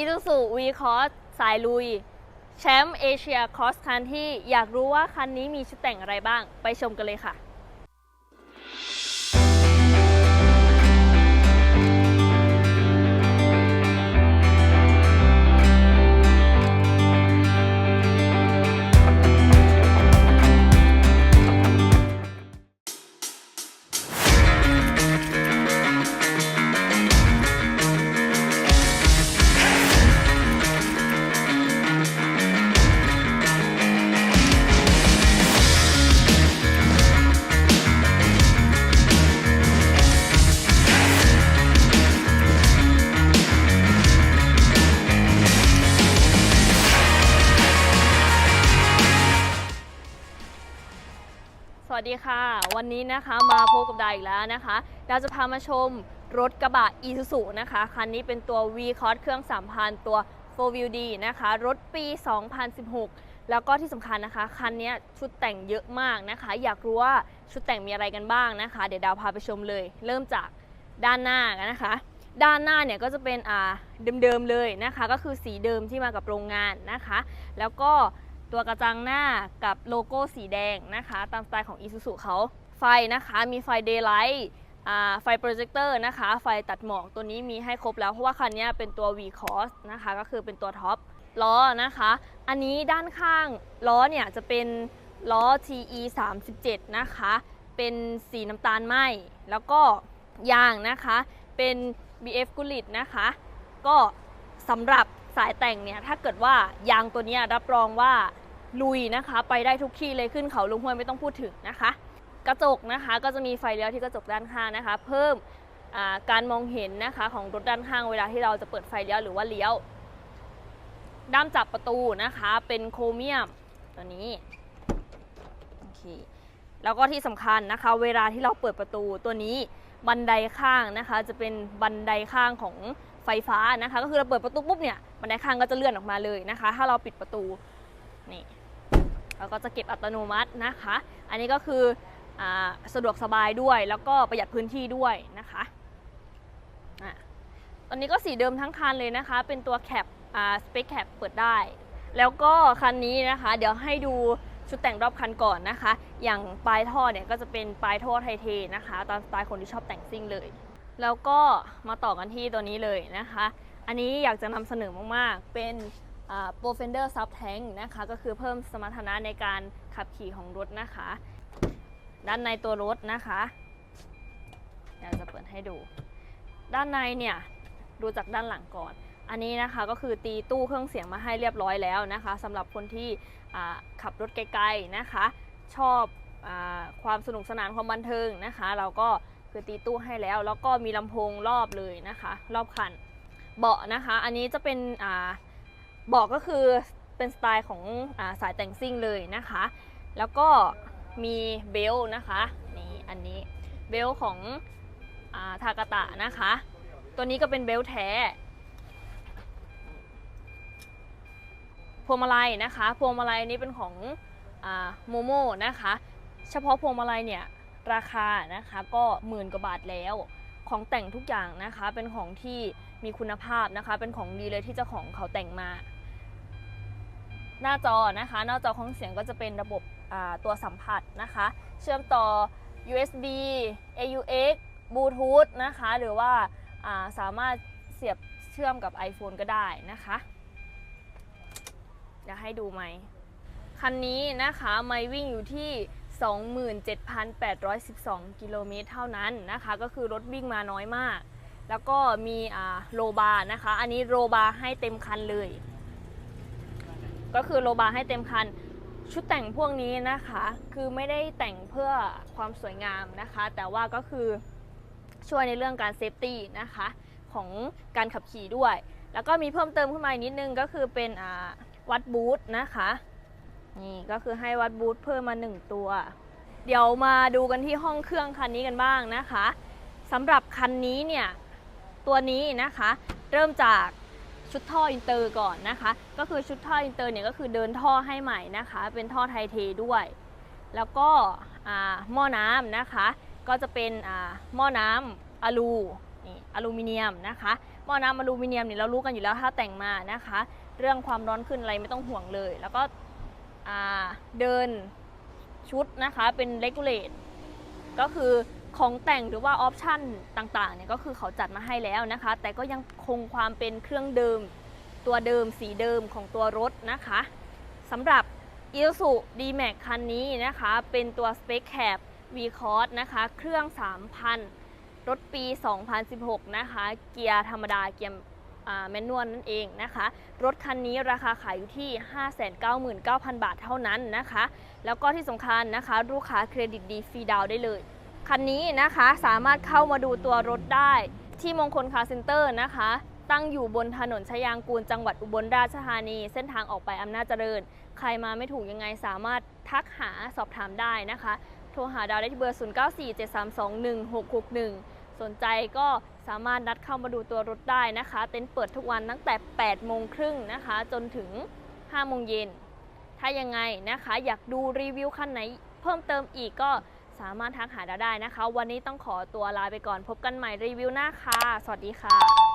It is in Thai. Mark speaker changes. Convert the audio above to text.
Speaker 1: อิซูซูวีคอสสายลุย แชมป์เอเชียคอสคันที่อยากรู้ว่าคันนี้มีชุดแต่งอะไรบ้าง ไปชมกันเลยค่ะ วัสดีค่ะ วันนี้นะคะมาพบกับดาวอีกแล้วนะคะดาวจะพามาชมรถกระบะ Isuzu นะคะคันนี้เป็นตัว V-Cross เครื่อง3,000 ตัว 4WD นะคะ รถปี 2016 แล้วก็ที่สำคัญนะคะ คันนี้ชุดแต่งเยอะมากนะคะ อยากรู้ว่าชุดแต่งมีอะไรกันบ้างนะคะ เดี๋ยวดาวพาไปชมเลย เริ่มจากด้านหน้ากันนะคะ ด้านหน้าเนี่ยก็จะเป็นอ่าเดิมๆเลยนะคะ ก็คือสีเดิมที่มากับโรงงานนะคะ แล้วก็ ตัวกระจังหน้ากับโลโก้สีแดงนะคะ ตามสไตล์ของ Isuzu เขา ไฟนะคะมีไฟ Daylight ไฟโปรเจคเตอร์นะคะ ไฟตัดหมอกตัวนี้มีให้ครบแล้ว เพราะว่าคันนี้เป็นตัว V-Cross นะคะ ก็คือเป็นตัวท็อปล้อนะคะ อันนี้ด้านข้างล้อเนี่ยจะเป็นล้อ TE 37นะคะ เป็นสีน้ำตาลไหมแล้วก็ยางนะคะ เป็น BF g u l i t นะคะ ก็สำหรับสายแต่งเนี่ย ถ้าเกิดว่ายางตัวนี้รับรองว่า ลุยนะคะ ไปได้ทุกที่เลยขึ้นเขาลุงห้วยไม่ต้องพูดถึงนะคะ กระจกนะคะก็จะมีไฟเลี้ยวที่กระจกด้านข้างนะคะ เพิ่มการมองเห็นนะคะของรถด้านข้างเวลาที่เราจะเปิดไฟเลี้ยวหรือว่าเลี้ยวด้ามจับประตูนะคะเป็นโครเมียมตัวนี้โอเคแล้วก็ที่สำคัญนะคะ เวลาที่เราเปิดประตูตัวนี้บันไดข้างนะคะ จะเป็นบันไดข้างของไฟฟ้านะคะ ก็คือเราเปิดประตูปุ๊บเนี่ยบันไดข้างก็จะเลื่อนออกมาเลยนะคะ ถ้าเราปิดประตูนี่ เราก็จะเก็บอัตโนมัตินะคะ อันนี้ก็คืออสะดวกสบายด้วยแล้วก็ประหยัดพื้นที่ด้วยนะคะอะตอนนี้ก็สีเดิมทั้งคันเลยนะคะ เป็นตัวแคปสเปคแคปเปิดได้ แล้วก็คันนี้นะคะ เดี๋ยวให้ดูชุดแต่งรอบคันก่อนนะคะ อย่างปลายท่อเนี่ยก็จะเป็นปลายท่อไทเทนะคะ ตามสไตล์คนที่ชอบแต่งซิ่งเลย แล้วก็มาต่อกันที่ตัวนี้เลยนะคะ อันนี้อยากจะนำเสนอมากๆ เป็น โปรเฟนเดอร์ซับแทงนะคะก็คือเพิ่มสมรรถนะในการขับขี่ของรถนะคะ ด้านในตัวรถนะคะเดี๋ยวจะเปิดให้ดู ด้านในเนี่ยดูจากด้านหลังก่อน อันนี้นะคะก็คือตีตู้เครื่องเสียงมาให้เรียบร้อยแล้วนะคะสำหรับคนที่ขับรถไกลๆนะคะ ชอบอความสนุกสนานความบันเทิงนะคะ เราก็คือตีตู้ให้แล้ว แล้วก็มีลำโพงรอบเลยนะคะ รอบคันเบาะนะคะ อันนี้จะเป็นอ่า บาะก็คือเป็นสไตล์ของอาสายแต่งซิ่งเลยนะคะ แล้วก็มีเบลต์นะคะนี่อันนี้เบลต์ของอาทากาตะนะคะ ตัวนี้ก็เป็นเบลต์แท้พวงมาลัยนะคะ พวงมาลัยนี้เป็นของโมโมนะคะ เฉพาะพวงมาลัยเนี่ยราคานะคะก็หมื่นกว่าบาทแล้ว ของแต่งทุกอย่างนะคะเป็นของที่มีคุณภาพนะคะ เป็นของดีเลยที่เจ้าของเขาแต่งมา หน้าจอนะคะ หน้าจอของเสียงก็จะเป็นระบบตัวสัมผัสนะคะ เชื่อมต่อ USB AUX Bluetooth นะคะ หรือว่าาสามารถเสียบเชื่อมกับ iPhone ก็ได้นะคะอยากให้ดูไหมคันนี้นะคะไม่วิ่งอยู่ที่ 27,812 กิโลเมตรเท่านั้นนะคะ ก็คือรถวิ่งมาน้อยมาก แล้วก็มีโลบาร์นะคะ อันนี้โลบาร์ให้เต็มคันเลย ก็คือโลบาร์ให้เต็มคัน ชุดแต่งพวกนี้นะคะ คือไม่ได้แต่งเพื่อความสวยงามนะคะ แต่ว่าก็คือช่วยในเรื่องการเซฟตี้นะคะของการขับขี่ด้วย แล้วก็มีเพิ่มเติมขึ้นมาอีกนิดนึงก็คือเป็นวัดบูทนะคะนี่ก็คือให้วัดบูทเพิ่มมา 1 ตัว เดี๋ยวมาดูกันที่ห้องเครื่องคันนี้กันบ้างนะคะสำหรับคันนี้เนี่ยตัวนี้นะคะ เริ่มจาก ชุดท่ออินเตอร์ก่อนนะคะ ก็คือชุดท่ออินเตอร์เนี่ยก็คือเดินท่อให้ใหม่นะคะ เป็นท่อไทเทด้วย แล้วก็อ่าหม้อน้ำนะคะ ก็จะเป็นอ่าหม้อน้ำอะลูนี่อลูมิเนียมนะคะหม้อน้ำอลูมิเนียมเนี่ยเรารู้กันอยู่แล้วถ้าแต่งมานะคะ เรื่องความร้อนขึ้นอะไรไม่ต้องห่วงเลย แล้วก็อ่าเดินชุดนะคะเป็นเลกูเลตก็คือ ของแต่งหรือว่าออปชันต่างๆเนี่ยก็คือเขาจัดมาให้แล้วนะคะ แต่ก็ยังคงความเป็นเครื่องเดิม ตัวเดิมสีเดิมของตัวรถนะคะสำหรับ i s u D-Max คันนี้นะคะ เป็นตัว Spec Cab V Cross นะคะ เครื่อง 3,000 รถปี 2016 นะคะ เกียร์ธรรมดาเกียร์แมนนวลนั่นเองนะคะ รถคันนี้ราคาขายอยู่ที่ 599,000 บาทเท่านั้นนะคะ แล้วก็ที่สำคัญนะคะ ลูกค้าเครดิตดีฟรีดาวได้เลย คันนี้นะคะสามารถเข้ามาดูตัวรถได้ที่มงคลคาร์เซ็นเตอร์นะคะ ตั้งอยู่บนถนนชยางกูลจังหวัดอุบลราชธานี เส้นทางออกไปอำนาจเจริญ ใครมาไม่ถูกยังไงสามารถทักหาสอบถามได้นะคะ โทรหาดาวได้ที่เบอร์ 0947321661 สนใจก็สามารถนัดเข้ามาดูตัวรถได้นะคะ เต็นท์เปิดทุกวันตั้งแต่ 8 โมงครึ่งนะคะ จนถึง 5 โมงเย็น ถ้ายังไงนะคะ อยากดูรีวิวคันไหนเพิ่มเติมอีกก็ สามารถทักหาเราได้นะคะ วันนี้ต้องขอตัวลาไปก่อนพบกันใหม่รีวิวหน้าค่ะ สวัสดีค่ะ